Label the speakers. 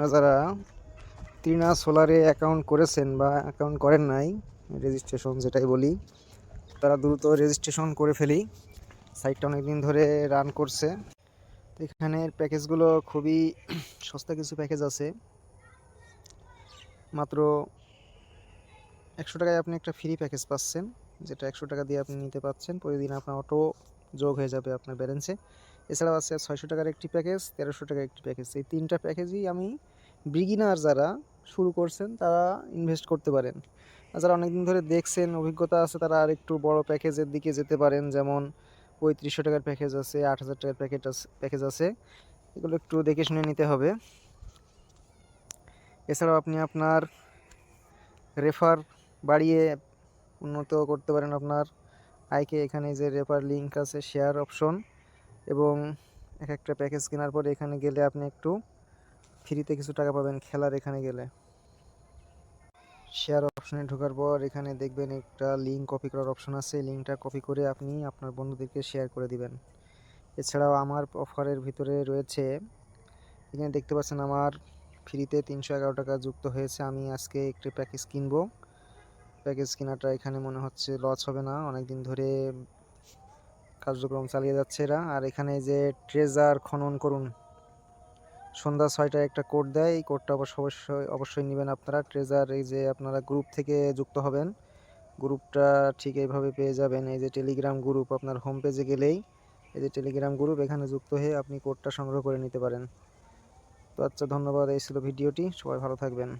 Speaker 1: যারা ত্রিনা সোলারে অ্যাকাউন্ট করেছেন বা অ্যাকাউন্ট করেন নাই রেজিস্ট্রেশন যেটাই বলি, তারা দ্রুত রেজিস্ট্রেশন করে ফেলি। সাইটটা অনেক দিন ধরে রান করছে। এখানের প্যাকেজগুলো খুবই সস্তা কিছু প্যাকেজ আছে। মাত্র একশো টাকায় আপনি একটা ফ্রি প্যাকেজ পাচ্ছেন, যেটা একশো টাকা দিয়ে আপনি নিতে পাচ্ছেন। প্রতিদিন আপনার অটো যোগ হয়ে যাবে আপনার ব্যালেন্সে এছাড়াও আছে ছয়শো টাকার একটি প্যাকেজ তেরোশো টাকার একটি প্যাকেজ এই তিনটা প্যাকেজই আমি বিগিনার যারা শুরু করছেন, তারা ইনভেস্ট করতে পারেন। যারা অনেকদিন ধরে দেখছেন, অভিজ্ঞতা আছে, তারা আর একটু বড় প্যাকেজের দিকে যেতে পারেন। যেমন পঁয়ত্রিশশো টাকার প্যাকেজ আছে আট হাজার টাকার প্যাকেট আছে প্যাকেজ আছে। এগুলো একটু দেখে শুনে নিতে হবে। এছাড়াও আপনি আপনার রেফার বাড়িয়ে উন্নত করতে পারেন আপনার আয়কে এখানে যে রেফার লিঙ্ক আছে, শেয়ার অপশন এবং এক একটা প্যাকেজ কেনার পরে এখানে গেলে আপনি একটু ফ্রিতে কিছু টাকা পাবেন খেলার এখানে গেলে। শেয়ার অপশনে ঢোকার পর এখানে দেখবেন একটা লিঙ্ক কপি করার অপশন আছে। লিঙ্কটা কপি করে আপনি আপনার বন্ধুদেরকে শেয়ার করে দিবেন। এছাড়াও আমার অফারের ভিতরে রয়েছে, এখানে দেখতে পাচ্ছেন আমার ফ্রিতে তিনশো এগারো টাকা যুক্ত হয়েছে। আমি আজকে একটি প্যাকেজ কিনবো। প্যাকেজ কেনাটা এখানে মনে হচ্ছে লস হবে না। অনেক দিন ধরে কার্যক্রম চালিয়ে যাচ্ছে এরা। আর এখানে যে ট্রেজার খনন করুন, সন্ধ্যা ছয়টায় একটা কোড দেয়। এই কোডটা অবশ্য অবশ্যই অবশ্যই নেবেন আপনারা। ট্রেজার এই যে আপনারা গ্রুপ থেকে যুক্ত হবেন গ্রুপটা ঠিক এইভাবে পেয়ে যাবেন। এই যে টেলিগ্রাম গ্রুপ আপনার হোম পেজে গেলেই এই যে টেলিগ্রাম গ্রুপ এখানে যুক্ত হয়ে আপনি কোডটা সংগ্রহ করে নিতে পারেন। তো আচ্ছা ধন্যবাদ। এই ছিল ভিডিওটি। সবাই ভালো থাকবেন।